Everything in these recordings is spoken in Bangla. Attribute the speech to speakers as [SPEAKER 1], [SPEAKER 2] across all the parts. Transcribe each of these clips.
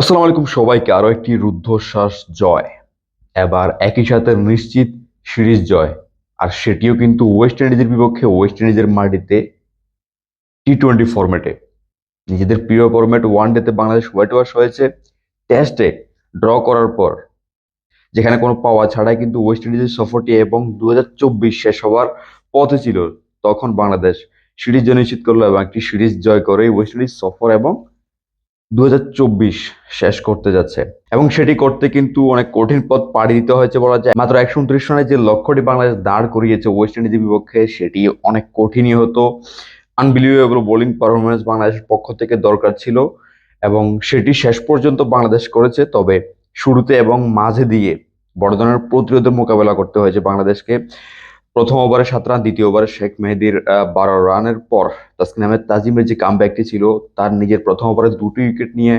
[SPEAKER 1] আসসালামু আলাইকুম সবাইকে, আরও একটি রুদ্ধশ্বাস জয়। এবার একই সাথে নিশ্চিত সিরিজ জয়। আর সেটিও কিন্তু ওয়েস্ট ইন্ডিজের বিপক্ষে ওয়েস্ট ইন্ডিজের মাটিতে টি টোয়েন্টি ফরম্যাটে নিজেদের প্রিয় ফরম্যাট ওয়ান ডেতে বাংলাদেশ হোয়াইট ওয়াশ হয়েছে টেস্টে ড্র করার পর। যেখানে কোনো পাওয়া ছাড়াই কিন্তু ওয়েস্ট ইন্ডিজের সফরটি এবং দু চব্বিশ শেষ হওয়ার পথে ছিল। তখন বাংলাদেশ সিরিজ জয় নিশ্চিত করল এবং একটি সিরিজ জয় করে ওয়েস্ট ইন্ডিজ সফর এবং দু হাজার চব্বিশ শেষ করতে যাচ্ছে। এবং সেটি করতে কিন্তু অনেক কঠিন পথ পাড়ি দিতে হয়েছে বলা যায়। মাত্র একশো উনত্রিশ রানের যে লক্ষ্যটি বাংলাদেশ দাঁড় করিয়েছে ওয়েস্ট ইন্ডিজের বিপক্ষে, সেটি অনেক কঠিনই হতো। আনবিলিভেবল বোলিং পারফরমেন্স বাংলাদেশের পক্ষ থেকে দরকার ছিল এবং সেটি শেষ পর্যন্ত বাংলাদেশ করেছে। তবে শুরুতে এবং মাঝে দিয়ে বড় ধরনের প্রতিরোধের মোকাবেলা করতে হয়েছে বাংলাদেশকে। প্রথম ওভারে সাত রান, দ্বিতীয় ওভারে শেখ মেহেদির বারো রানের পর তাসকিন আহমেদ তাজিমের যে কামব্যাকটি ছিল, তার নিজের প্রথম ওভারে দুটি উইকেট নিয়ে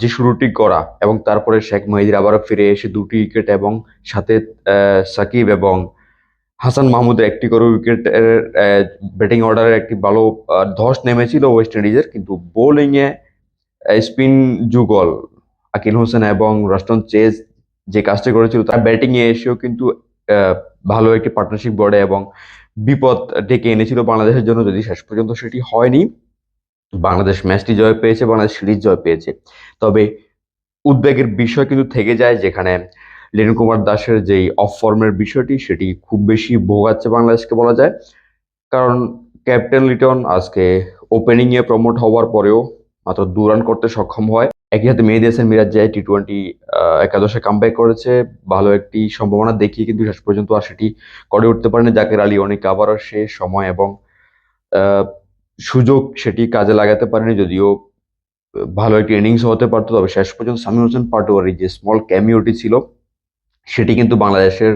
[SPEAKER 1] যে শুরুটি করা এবং তারপরে শেখ মেহেদির আবারও ফিরে এসে দুটি উইকেট এবং সাথে সাকিব এবং হাসান মাহমুদের একটি করে উইকেটের ব্যাটিং অর্ডারের একটি ভালো ধস নেমেছিল ওয়েস্ট ইন্ডিজের কিন্তু বোলিংয়ে স্পিন যুগল আকিল হোসেন এবং রস্টন চেজ যে কাজটি করেছিল, তার ব্যাটিংয়ে এসেও কিন্তু ভালো একটি পার্টনারশিপ গড়ে এবং বিপদ ডেকে এনেছিল বাংলাদেশের জন্য, যদি শেষ পর্যন্ত সেটি হয়নি, বাংলাদেশ ম্যাচটি জয় পেয়েছে, বাংলাদেশ সিরিজ জয় পেয়েছে। তবে উদ্বেগের বিষয় কিন্তু থেকে যায়, যেখানে লিটন কুমার দাসের যেই অফ ফর্মের বিষয়টি, সেটি খুব বেশি ভোগাচ্ছে বাংলাদেশকে বলা যায়। কারণ ক্যাপ্টেন লিটন আজকে ওপেনিং এ প্রমোট হওয়ার পরেও মাত্র দু রান করতে সক্ষম হয়। একই সাথে মেহেদি হাসান মিরাজ যায় টি টোয়েন্টি একাদশে কামব্যাক করেছে। ভালো একটি সম্ভাবনা দেখিয়ে কিন্তু শেষ পর্যন্ত আর সেটি করে উঠতে পারেনি জাকের আলী। অনেক আবারও সে সময় এবং সুযোগ সেটি কাজে লাগাতে পারেনি যদিও ভালো একটি ইনিংস হতে পারতো। তবে শেষ পর্যন্ত সামির হোসেন পাটোয়ারি যে স্মল ক্যামিওটি ছিল, সেটি কিন্তু বাংলাদেশের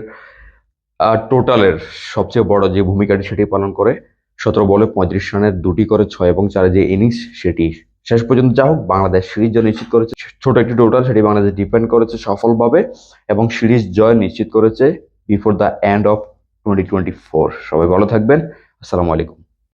[SPEAKER 1] টোটালের সবচেয়ে বড় যে ভূমিকাটি সেটি পালন করে, সতেরো বলে পঁয়ত্রিশ রানের দুটি করে ছয় এবং চারে যে ইনিংস সেটি শেষ পর্যন্ত যা হোক, বাংলাদেশ সিরিজ জয় নিশ্চিত করেছে। ছোট একটি টোটাল সেটি বাংলাদেশ ডিপেন্ড করেছে সফলভাবে এবং সিরিজ জয় নিশ্চিত করেছে before the end of twenty twenty four সবাই ভালো থাকবেন। আসসালামু আলাইকুম।